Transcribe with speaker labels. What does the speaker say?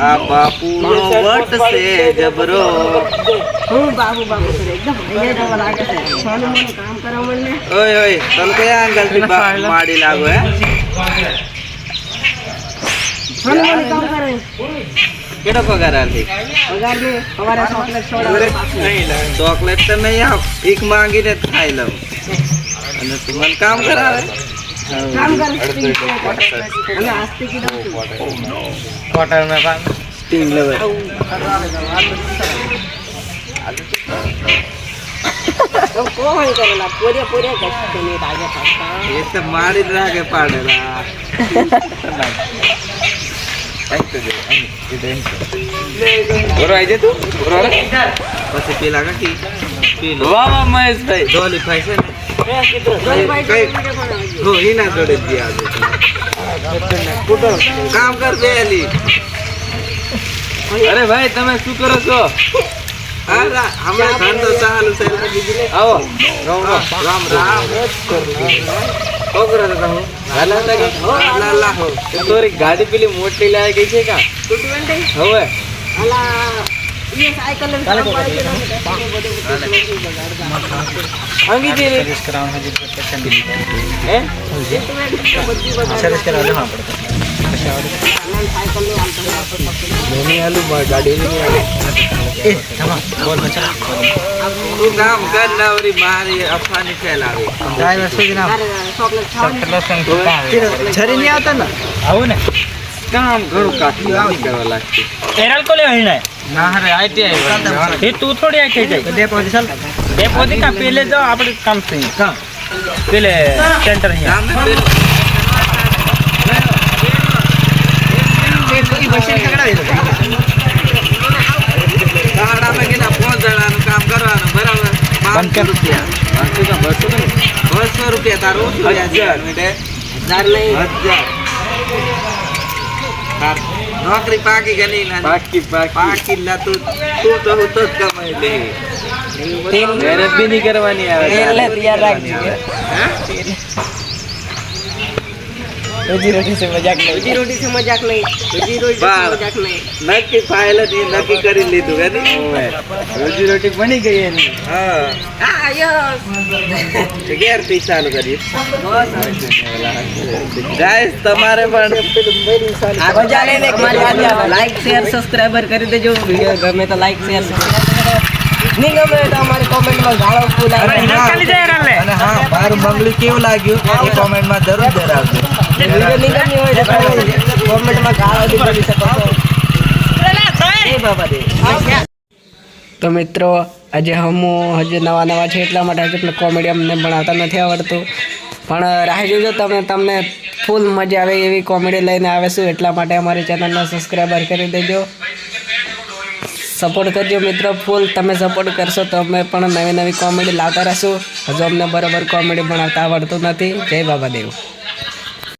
Speaker 1: આ બાપુનો વટ છે જબરો.
Speaker 2: હું બાપુ બાપુ કરે એકદમ અહીંયા જવા લાગે છે. સોનું મોનું કામ કરવા માંડને
Speaker 1: ઓય ઓય તને કયા આંગલથી બા- માડી લાગો હે?
Speaker 2: સોનું મોનું કામ કરે
Speaker 1: કેડો પગાર આલતી
Speaker 2: પગાર દે અમારે ચોકલેટ છોડાવે.
Speaker 1: ચોકલેટ તો નહીં આપ ભીખ માંગીને ખાઈ લઉં. અને તું મને કામ કરાવે?
Speaker 2: આસ્તી કીધું
Speaker 1: સ્ટિંગ લેવે
Speaker 2: તો કોણ કરેલા પોરે પોરે કશું પાછા
Speaker 1: એ તો મારી જ રાખે પાડેલા પછી પેલા પેલો વાહ વાહ મહેશભાઈ ધોલી ભાઈ છે ને
Speaker 2: જોડે
Speaker 1: કામ કર બેલી અરે ભાઈ તમે શું કરો છો? હમણાં ધંધો ચાલુ છે આવો રામ રામ. છોકરો તોરી ગાડી પેલી મોટી લાવી ગઈ છે કા? હવે? આવતા ને આવું ને કામ ઘણું કાઠી નહીં કરવા લાગતું.
Speaker 3: એરલ કોલે હઈને
Speaker 1: ના હરે આઈટીઆઈ
Speaker 3: એ તું થોડી આખી જાય. ડેપો થી કા પેલે જાઓ આપણે કામ થઈ કા પેલે સેન્ટર અહીંયા.
Speaker 1: તો બસો રૂપિયા તારું
Speaker 2: હજાર નહીં.
Speaker 1: હજાર. તાર નોકરી પાકી કે નહીં પાકી પાકી. ના તું તું તો હું તો જ કમાઈ લે. મહેનત બી નહીં કરવાની આવે.
Speaker 2: એટલે તૈયાર રાખજો.
Speaker 1: હે?
Speaker 2: રોજી રોટી સે મજાક નહીં રોજી રોટી સે મજાક નહીં રોજી રોટી
Speaker 1: વાહ.
Speaker 2: સે મજાક નહીં
Speaker 1: નક્કી ફાઇલ જ ઈ નક્કી કરી લીધું હે ને રોજી રોટી બની ગઈ એની હા
Speaker 2: આ યસ
Speaker 1: તો ક્યારથી ચાલુ કરીએ ગાઈસ તમારે પણ
Speaker 2: મજા લઈને અમારી લાઈક શેર સબસ્ક્રાઇબર કરી દેજો વીડિયો ગમે તો લાઈક શેર નહીં ગમે તો અમારી કોમેન્ટમાં ગાળો ફૂલ
Speaker 3: અરે હિરલ કાલી જાય એરલ લે
Speaker 1: અને હા મારું બંગલું કેવું લાગ્યું એ કોમેન્ટમાં જરૂર જણાવજો
Speaker 2: તો મિત્રો, આજે હમો હજુ નવા નવા છે એટલા માટે હજુ આપણે કોમેડી અમને ભણાવતા નથી આવડતું. પણ, રાહ જોજો તમે, તમને ફૂલ મજા આવે એવી કોમેડી લઈને આવીશું, એટલા માટે અમારી ચેનલને સબસ્ક્રાઈબર કરી દેજો. સપોર્ટ કરજો મિત્રો ફૂલ તમે સપોર્ટ કરશો તો અમે પણ નવી નવી કોમેડી લાવતા રહીશું. હજુ અમને બરાબર કોમેડી ભણાવતા આવડતું નથી. જય બાબા દેવ